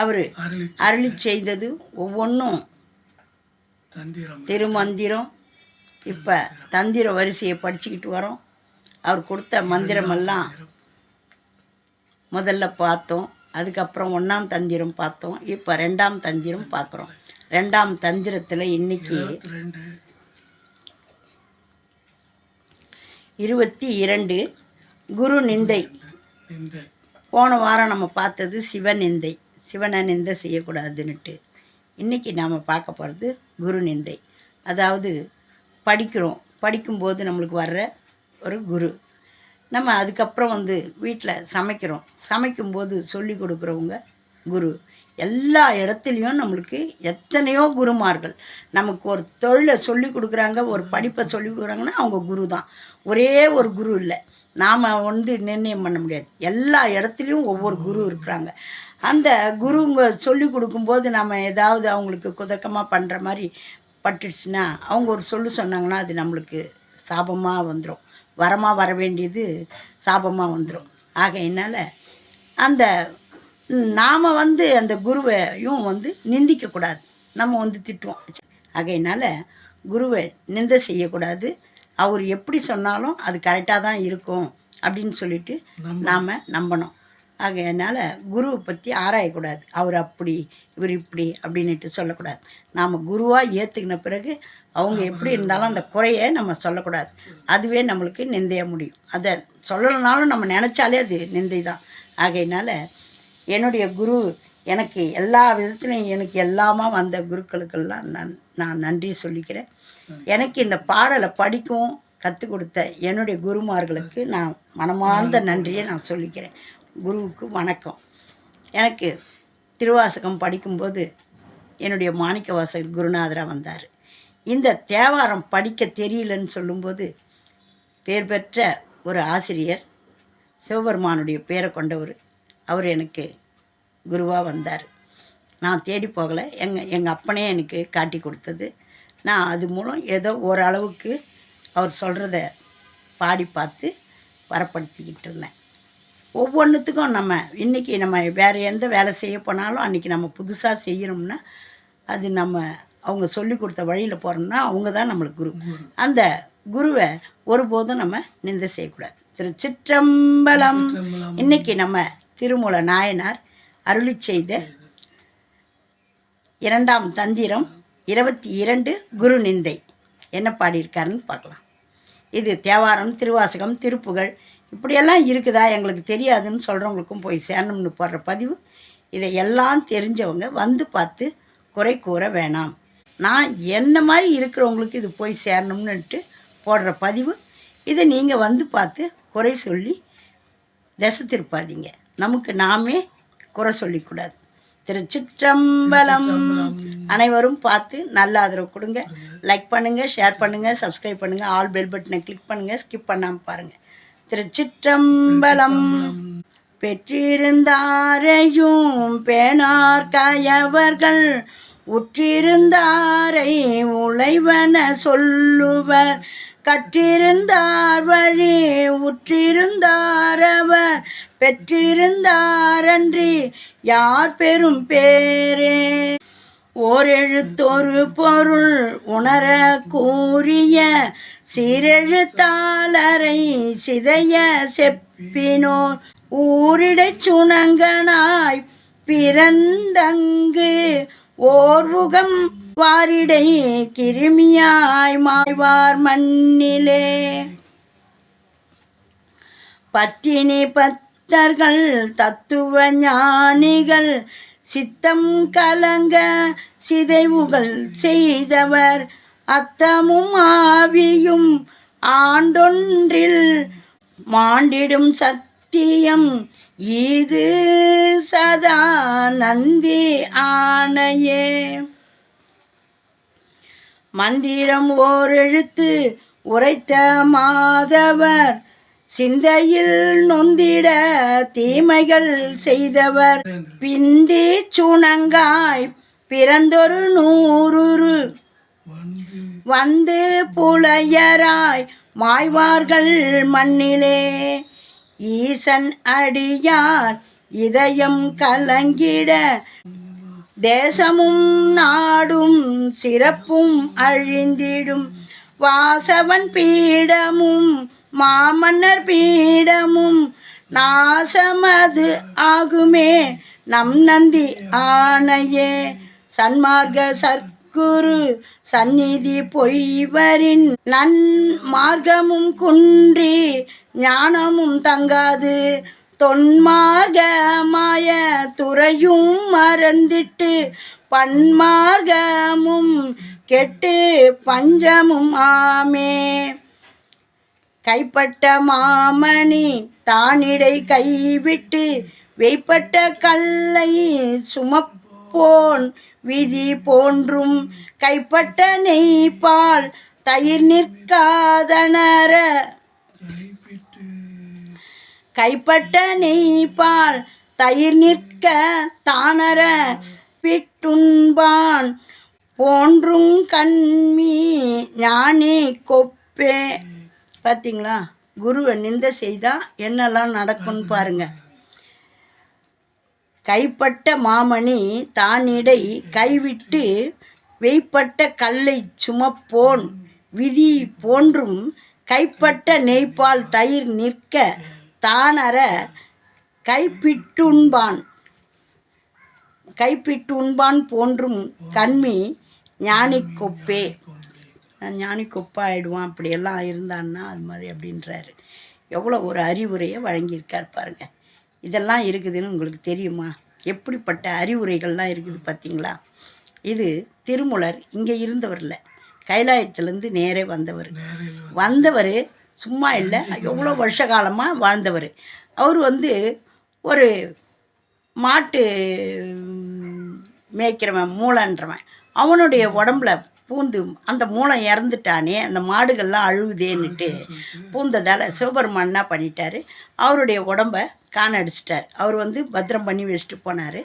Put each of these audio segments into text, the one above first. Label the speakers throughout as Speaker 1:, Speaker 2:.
Speaker 1: அவர்
Speaker 2: அருளி
Speaker 1: செய்தது ஒவ்வொன்றும். திருமந்திரம். இப்போ தந்திர வரிசையை படிச்சுக்கிட்டு வரோம். அவர் கொடுத்த மந்திரமெல்லாம் முதல்ல பார்த்தோம். அதுக்கப்புறம் ஒன்றாம் தந்திரம் பார்த்தோம். இப்போ ரெண்டாம் தந்திரம் பார்க்குறோம். ரெண்டாம் தந்திரத்தில் இன்னைக்கு
Speaker 2: இருபத்தி ரெண்டு
Speaker 1: இருபத்தி இரண்டு. குரு நிந்தை. போன வாரம் நம்ம பார்த்தது சிவநிந்தை சிவனை நிந்தை செய்யக்கூடாதுன்னுட்டு. இன்றைக்கி நாம் பார்க்க போகிறது குரு நிந்தை. அதாவது படிக்கிறோம். படிக்கும்போது நம்மளுக்கு வர்ற ஒரு குரு. நம்ம அதுக்கப்புறம் வந்து வீட்டில் சமைக்கிறோம். சமைக்கும்போது சொல்லி கொடுக்குறவங்க குரு. எல்லா இடத்துலையும் நம்மளுக்கு எத்தனையோ குருமார்கள். நமக்கு ஒரு தொழிலை சொல்லி கொடுக்குறாங்க ஒரு படிப்பை சொல்லி கொடுக்குறாங்கன்னா அவங்க குரு தான். ஒரே ஒரு குரு இல்லை. நாம் வந்து நிர்ணயம் பண்ண முடியாது. எல்லா இடத்துலையும் ஒவ்வொரு குரு இருக்கிறாங்க. அந்த குருங்க சொல்லி கொடுக்கும்போது நம்ம ஏதாவது அவங்களுக்கு குதர்க்கமாக பண்ணுற மாதிரி பட்டுடுச்சுன்னா அவங்க ஒரு சொல்லு சொன்னாங்கன்னா அது நம்மளுக்கு சாபமாக வந்துடும் வரமாக வர வேண்டியது சாபமாக வந்துடும் ஆகையினால அந்த நாம் வந்து அந்த குருவையும் வந்து நிந்திக்கக்கூடாது நம்ம வந்து திட்டுவோம். ஆகையினால குருவை நிந்தை செய்யக்கூடாது. அவர் எப்படி சொன்னாலும் அது கரெக்டாக தான் இருக்கும் அப்படின்னு சொல்லிட்டு நாம் நம்பணும். ஆகையினால குருவை பற்றி ஆராயக்கூடாது. அவர் அப்படி இவர் இப்படி அப்படின்னுட்டு சொல்லக்கூடாது. நாம் குருவாக ஏற்றுக்கின பிறகு அவங்க எப்படி இருந்தாலும் அந்த குறையை நம்ம சொல்லக்கூடாது. அதுவே நம்மளுக்கு நிந்தைய முடியும். அதை சொல்லலைனாலும் நம்ம நினச்சாலே அது நிந்தை தான் ஆகையினால என்னுடைய குரு எனக்கு எல்லா விதத்துலையும் எனக்கு எல்லாமா வந்த குருக்களுக்கெல்லாம் நான் நான் நன்றி சொல்லிக்கிறேன். எனக்கு இந்த பாடலை படிக்கவும் கற்றுக் கொடுத்த என்னுடைய குருமார்களுக்கு நான் மனமார்ந்த நன்றியை நான் சொல்லிக்கிறேன். குருவுக்கு வணக்கம். எனக்கு திருவாசகம் படிக்கும்போது என்னுடைய மாணிக்க வாசகர் குருநாதராக வந்தார். இந்த தேவாரம் படிக்க தெரியலன்னு சொல்லும்போது பேர் பெற்ற ஒரு ஆசிரியர் சிவபெருமானுடைய பேரை கொண்டவர் அவர் எனக்கு குருவாக வந்தார். நான் தேடி போகலை. எங்கள் எங்கள் அப்பனே எனக்கு காட்டி கொடுத்தது. நான் அது மூலம் ஏதோ ஓரளவுக்கு அவர் சொல்கிறத பாடி பார்த்து வரப்படுத்திக்கிட்டு இருந்தேன். ஒவ்வொன்றுத்துக்கும் நம்ம இன்றைக்கி நம்ம வேறு எந்த வேலை செய்ய போனாலும் அன்றைக்கி நம்ம புதுசாக செய்யணும்னா அது நம்ம அவங்க சொல்லி கொடுத்த வழியில் போகிறோம்னா அவங்க தான் நம்மளுக்கு குரு. அந்த குருவை ஒருபோதும் நம்ம நிந்தை செய்யக்கூடாது. திருச்சிற்றம்பலம்
Speaker 2: திருமலம்
Speaker 1: இன்னைக்கு நம்ம திருமூல நாயனார் அருளி செய்த இரண்டாம் தந்திரம் இருபத்தி இரண்டு குரு நிந்தை. என்ன பாடியிருக்காருன்னு பார்க்கலாம். இது தேவாரம் திருவாசகம் திருப்புகழ் இப்படியெல்லாம் இருக்குதா எங்களுக்கு தெரியாதுன்னு சொல்கிறவங்களுக்கும் போய் சேரணும்னு போடுற பதிவு இதை எல்லாம் தெரிஞ்சவங்க வந்து பார்த்து குறை கூற வேணாம். நான் என்ன மாதிரி இருக்கிறவங்களுக்கு இது போய் சேரணும்னுட்டு போடுற பதிவு இதை நீங்கள் வந்து பார்த்து குறை சொல்லி திசை திருப்பாதீங்க நமக்கு நாமே குறை சொல்லிக்கூடாது. திருச்சிற்றம்பலம். அனைவரும் பார்த்து நல்ல ஆதரவு கொடுங்க. லைக் பண்ணுங்கள் ஷேர் பண்ணுங்கள் சப்ஸ்கிரைப் பண்ணுங்கள் ஆல் பெல் பட்டனை கிளிக் பண்ணுங்கள் ஸ்கிப் பண்ணாமல் பாருங்கள் திருச்சிற்றம்பலம். பெற்றிருந்தாரையும் பேனார் கயவர்கள் உற்றிருந்தாரை உழைவன சொல்லுவர். கற்றிருந்தார் வழி உற்றிருந்தாரவர். பெற்றிருந்தாரன்றி யார் பெரும் பேரே? ஓரெழுத்தொரு பொருள் உணர கூறிய சீரெழுத்தாளரை சிதைய செப்பினோர் ஊரிடச் சுணங்கனாய் பிறந்தங்கு ஓர்வுகம் வாரிடை கிருமியாய் மாய்வார் மண்ணிலே. பத்தினி பத்தர்கள் தத்துவ ஞானிகள் சித்தம் கலங்க சிதைவுகள் செய்தவர் அத்தமும் ஆவியும் ஆண்டொன்றில் மாண்டிடும் சத்தியம். இது சதா நந்தி ஆணையே. மந்திரம் ஓரெழுத்து உரைத்த மாதவர் சிந்தையில் நொந்திட தீமைகள் செய்தவர். பிந்தி சுணங்காய் பிறந்தொரு நூறு
Speaker 2: வந்து
Speaker 1: புலையராய் மாய்வார்கள் மண்ணிலே. ஈசன் அடியார் இதயம் கலங்கிட தேசமும் நாடும் சிறப்பும் அழிந்திடும். வாசவன் பீடமும் மாமன்னர் பீடமும் நாசமது ஆகுமே நம் நந்தி ஆணையே. சன்மார்க்க சர்க்குரு சந்நிதி பொய்வரின் நன் மார்க்கமும் குன்றி ஞானமும் தங்காது. தொன்மார்க்கமாய துறையும் மறந்திட்டு பன்மார்க்கமும் கெட்டு பஞ்சமும் ஆமே. கைப்பட்ட மாமணி தானிடை கைவிட்டு வெய்ப்பட்ட கல்லை சுமப்போன் விதி போன்றும் கைப்பட்ட நெய்ப்பால் தயிர் நிற்காதனர.
Speaker 2: கைப்பட்ட
Speaker 1: நெய்ப்பால் தயிர் நிற்க தானர. பிட்டுண்பான் போன்றும் கண்மி ஞானி கொப்பே. பார்த்தீங்களா குருவை நிந்த செய்தா என்னெல்லாம் நடக்கும்னு பாருங்கள் கைப்பட்ட மாமணி தானிடை கைவிட்டு வெய்ப்பட்ட கல்லை சுமப்போன் விதி போன்றும் கைப்பட்ட நெய்ப்பால் தயிர் நிற்க தானற கைப்பிட்டுண்பான். கைப்பிட்டுண்பான் போன்றும் கண்மி ஞானி கொப்பே நான் அப்படியெல்லாம் இருந்தான்னா அது மாதிரி அப்படின்றாரு. எவ்வளோ ஒரு அறிவுரையை வழங்கியிருக்கார் பாருங்கள் இதெல்லாம் இருக்குதுன்னு உங்களுக்கு தெரியுமா? எப்படிப்பட்ட அறிவுரைகள்லாம் இருக்குது பார்த்தீங்களா? இது திருமுலர் இங்கே இருந்தவரில் கைலாயத்துலேருந்து நேரே வந்தவர். வந்தவர் சும்மா இல்லை எவ்வளோ வருஷ காலமாக வாழ்ந்தவர். அவர் வந்து ஒரு மாட்டு மேய்க்கிறவன் மூளைன்றவன். அவனுடைய உடம்புல பூந்து அந்த மூளை இறந்துட்டானே அந்த மாடுகள்லாம் அழுகுதேன்னுட்டு பூந்ததால் சிவபெருமான் என்ன பண்ணிட்டாரு அவருடைய உடம்ப காணடிச்சிட்டார். அவர் வந்து பத்திரம் பண்ணி வச்சுட்டு போனார்.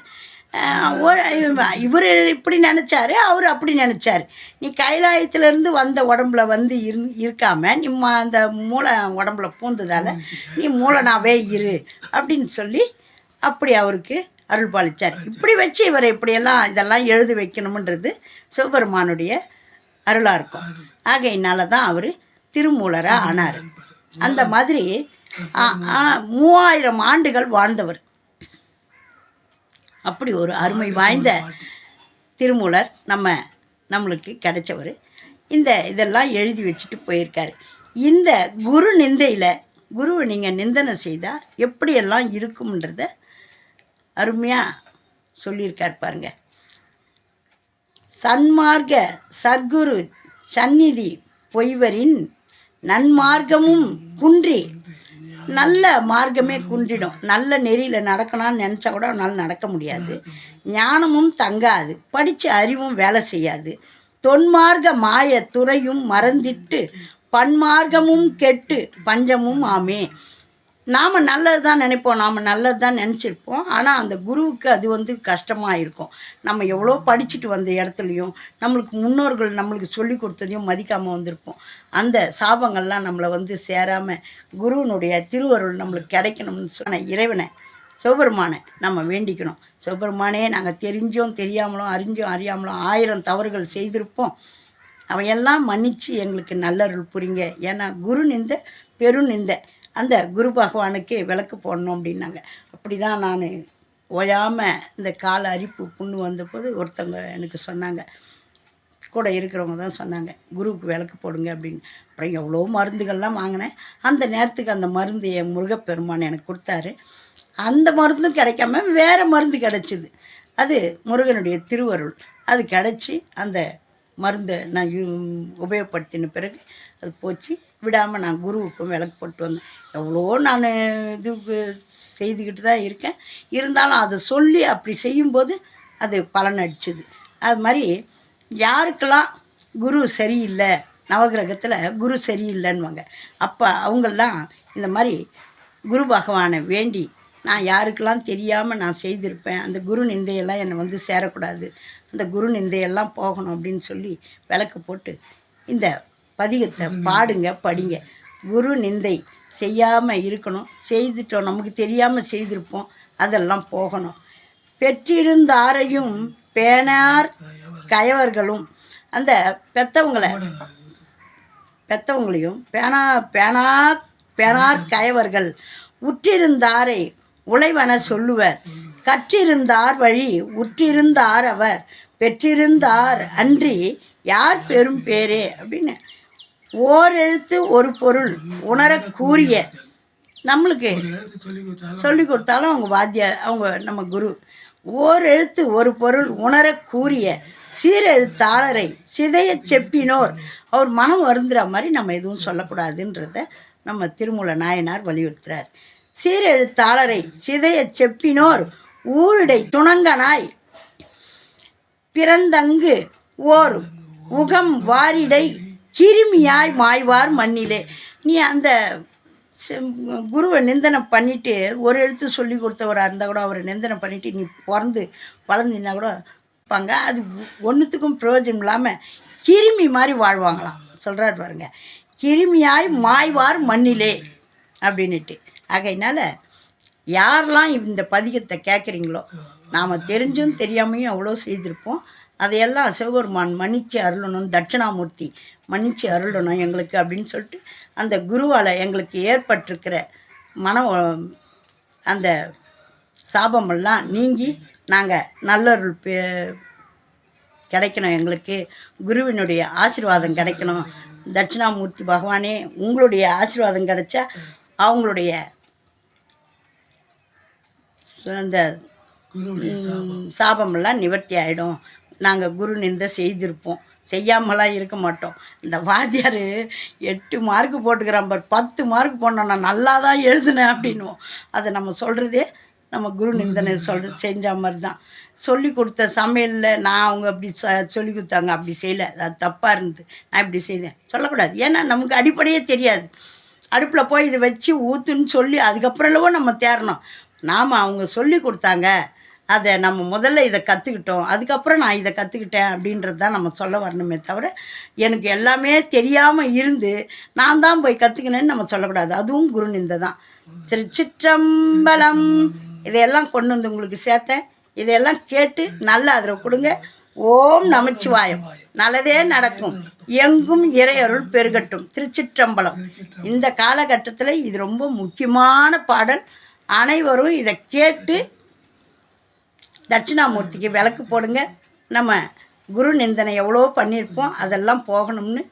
Speaker 1: இவர் இப்படி நினச்சாரு அவர் அப்படி நினச்சார். நீ கைலாயத்திலேருந்து வந்த உடம்புல வந்து இரு இருக்காம நீ அந்த மூளை உடம்புல பூந்ததால் நீ மூலனாவே இரு அப்படின்னு சொல்லி அப்படி அவருக்கு அருள் பாலிச்சார் இப்படி வச்சு இவர் இப்படியெல்லாம் இதெல்லாம் எழுதி வைக்கணுமன்றது சிவபெருமானுடைய அருளாக இருக்கும். ஆகையினால தான் அவர் திருமூலராக ஆனார். அந்த மாதிரி மூவாயிரம் ஆண்டுகள் வாழ்ந்தவர். அப்படி ஒரு அருமை வாய்ந்த திருமூலர் நம்ம நம்மளுக்கு கிடைச்சவர். இந்த இதெல்லாம் எழுதி வச்சுட்டு போயிருக்காரு. இந்த குரு நிந்தையில் குருவை நீங்கள் நிந்தனை செய்தால் எப்படியெல்லாம் இருக்கும்ன்றத அருமையாக சொல்லியிருக்கார் பாருங்க. சன்மார்க்க சர்க்குரு சந்நிதி பொய்வரின் நன்மார்க்கமும் குன்றி. நல்ல மார்க்கமே குன்றிடும். நல்ல நெறியில் நடக்கணும்னு நினச்சா கூட அவனால் நடக்க முடியாது. ஞானமும் தங்காது. படித்த அறிவும் வேலை செய்யாது. தொன்மார்க்க மாய துறையும் மறந்திட்டு பன்மார்க்கமும் கெட்டு பஞ்சமும் ஆமே. நாம் நல்லது தான் நினைப்போம் நாம் நல்லது தான் நினச்சிருப்போம். ஆனால் அந்த குருவுக்கு அது வந்து கஷ்டமாக இருக்கும். நம்ம எவ்வளோ படிச்சுட்டு வந்த இடத்துலையும் நம்மளுக்கு முன்னோர்கள் நம்மளுக்கு சொல்லி கொடுத்ததையும் மதிக்காமல் வந்திருப்போம். அந்த சாபங்கள்லாம் நம்மளை வந்து சேராமல் குருவினுடைய திருவருள் நம்மளுக்கு கிடைக்கணும்னு சொன்ன இறைவனை சிவபெருமானை நம்ம வேண்டிக்கணும். சிவபெருமானே நாங்கள் தெரிஞ்சோம் தெரியாமலும் அறிஞ்சோம் அறியாமலும் ஆயிரம் தவறுகள் செய்திருப்போம். அவையெல்லாம் மன்னித்து எங்களுக்கு நல்லருள் புரிங்க. ஏன்னா குரு நிந்த பெரு நிந்த. அந்த குரு பகவானுக்கு விளக்கு போடணும் அப்படின்னாங்க. அப்படி தான் நான் ஓயாமல் இந்த கால அரிப்பு புண்ணு வந்தபோது ஒருத்தவங்க எனக்கு சொன்னாங்க. கூட இருக்கிறவங்க தான் சொன்னாங்க குருவுக்கு விளக்கு போடுங்க அப்படின்னு. அப்புறம் எவ்வளோ மருந்துகள்லாம் வாங்கினேன். அந்த நேரத்துக்கு அந்த மருந்து என் முருகப்பெருமான் எனக்கு கொடுத்தாரு. அந்த மருந்தும் கிடைக்காம வேறு மருந்து கிடச்சிது. அது முருகனுடைய திருவருள். அது கிடச்சி அந்த மருந்தை நான் யூ உபயோகப்படுத்தின பிறகு அது போச்சு. விடாமல் நான் குருவுக்கும் விளக்கு போட்டு வந்தேன். எவ்வளோ நான் இதுக்கு செய்துக்கிட்டு தான் இருக்கேன். இருந்தாலும் அதை சொல்லி அப்படி செய்யும்போது அது பலன் அடிச்சுது. அது மாதிரி யாருக்கெல்லாம் குரு சரியில்லை நவகிரகத்தில் குரு சரியில்லைன்னுவாங்க. அப்போ அவங்கெல்லாம் இந்த மாதிரி குரு பகவானை வேண்டி நான் யாருக்கெல்லாம் தெரியாமல் நான் செய்திருப்பேன் அந்த குரு நிந்தையெல்லாம் என்னை வந்து சேரக்கூடாது அந்த குரு நிந்தையெல்லாம் போகணும் அப்படின்னு சொல்லி விளக்கு போட்டு இந்த பதிகத்தை பாடுங்க படிங்க. குரு நிந்தை செய்யாமல் இருக்கணும் செய்துட்டோம் நமக்கு தெரியாமல் செய்திருப்போம் அதெல்லாம் போகணும். பெற்றிருந்தாரையும் பேனார் கயவர்களும். அந்த பெத்தவங்களை பெத்தவங்களையும் பேனா பேனா பேனார் கயவர்கள். உற்றிருந்தாரை உழைவன சொல்லுவர். கற்றிருந்தார் வழி உற்றிருந்தார் அவர். பெற்றிருந்தார் அன்றி யார் பெரும் பேரே? அப்படின்னு ஓர் எழுத்து ஒரு பொருள் உணர கூறிய நம்மளுக்கு
Speaker 2: சொல்லி கொடுத்தாலும்
Speaker 1: அவங்க வாத்தியார் அவங்க நம்ம குரு. ஓர் எழுத்து ஒரு பொருள் உணரக் கூறிய சீரெழுத்தாளரை சிதைய செப்பினோர். அவர் மனம் வருந்துற மாதிரி நம்ம எதுவும் சொல்லக்கூடாதுன்றத நம்ம திருமூல நாயனார் வலியுறுத்துறார். சீரெழுத்தாளரை சிதைய செப்பினோர் ஊரிடை துணங்கனாய் பிறந்தங்கு ஓர் உகம் வாரிடை கிருமியாய் மாய்வார் மண்ணிலே. நீ அந்த செ- குருவை நிந்தனை பண்ணிட்டு ஒரு எழுத்து சொல்லி கொடுத்தவராக இருந்தால் கூட அவரை நிந்தனை பண்ணிட்டு நீ பிறந்து வளர்ந்தினா கூட இருப்பாங்க. அது ஒன்றுத்துக்கும் பிரயோஜனம் இல்லாமல் கிருமி மாதிரி வாழ்வாங்களாம். சொல்கிறார் பாருங்க. கிருமியாய் மாய்வார் மண்ணிலே. அப்படின்னுட்டு. ஆகையினால யாரெல்லாம் இந்த பதிகத்தை கேட்குறீங்களோ நாம் தெரிஞ்சும் தெரியாமையும் அவ்வளோ செய்திருப்போம். அதையெல்லாம் சிவபெருமான் மன்னிச்சு அருளணும் தட்சிணாமூர்த்தி மன்னிச்சு அருளணும் எங்களுக்கு அப்படின்னு சொல்லிட்டு அந்த குருவால் எங்களுக்கு ஏற்பட்டிருக்கிற மன அந்த சாபமெல்லாம் நீங்கி நாங்கள் நல்லருள் கிடைக்கணும் எங்களுக்கு. குருவினுடைய ஆசீர்வாதம் கிடைக்கணும். தட்சிணாமூர்த்தி பகவானே உங்களுடைய ஆசீர்வாதம் கிடைச்சா அவங்களுடைய அந்த சாபமெல்லாம் நிவர்த்தி ஆகிடும் நாங்கள் குரு நிந்த செய்திருப்போம். செய்யாமலாம் இருக்க மாட்டோம். இந்த வாத்தியார் எட்டு மார்க் போட்டுக்கிறான் பார். பத்து மார்க் போனோம் நான் நல்லா தான் எழுதினேன் அப்படின்னுவோம். அதை நம்ம சொல்கிறதே நம்ம குரு நிந்தனை சொல்ற செஞ்ச மாதிரி தான் சொல்லி கொடுத்த சமையலில் நான் அவங்க அப்படி ச சொல்லி கொடுத்தாங்க. அப்படி செய்யலை. அது தப்பாக இருந்தது. நான் இப்படி செய்தேன். சொல்லக்கூடாது. ஏன்னா நமக்கு அடிப்படையே தெரியாது. அடுப்பில் போய் இதை வச்சு ஊற்றுன்னு சொல்லி அதுக்கப்புறம்லவோ நம்ம தேரணும் நாம் அவங்க சொல்லி கொடுத்தாங்க. அதை நம்ம முதல்ல இதை கற்றுக்கிட்டோம் அதுக்கப்புறம் நான் இதை கற்றுக்கிட்டேன் அப்படின்றது தான் நம்ம சொல்ல வரணுமே தவிர எனக்கு எல்லாமே தெரியாமல் இருந்து நான் தான் போய் கற்றுக்கினேன்னு நம்ம சொல்லக்கூடாது. அதுவும் குரு நிந்தை தான். திருச்சிற்றம்பலம். இதையெல்லாம் கொண்டு வந்து உங்களுக்கு சேர்த்தேன். இதையெல்லாம் கேட்டு நல்ல ஆதரவு கொடுங்க. ஓம் நமச்சிவாயம். நல்லதே நடக்கும். எங்கும் இறையருள் பெருகட்டும். திருச்சிற்றம்பலம். இந்த காலகட்டத்தில் இது ரொம்ப முக்கியமான பாடல். அனைவரும் இதை கேட்டு தட்சிணாமூர்த்திக்கு விளக்கு போடுங்க. நம்ம குரு நிந்தனை எவ்வளோ பண்ணியிருப்போம். அதெல்லாம் போகணும்னு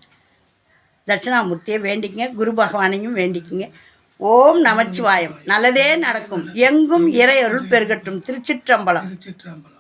Speaker 1: தட்சிணாமூர்த்தியை வேண்டிக்கங்க. குரு பகவானையும் வேண்டிக்குங்க. ஓம் நமச்சிவாயம். நல்லதே நடக்கும். எங்கும் இறையருள் பெருகட்டும். திருச்சிற்றம்பலம்.
Speaker 2: திருச்சிற்றம்பலம்.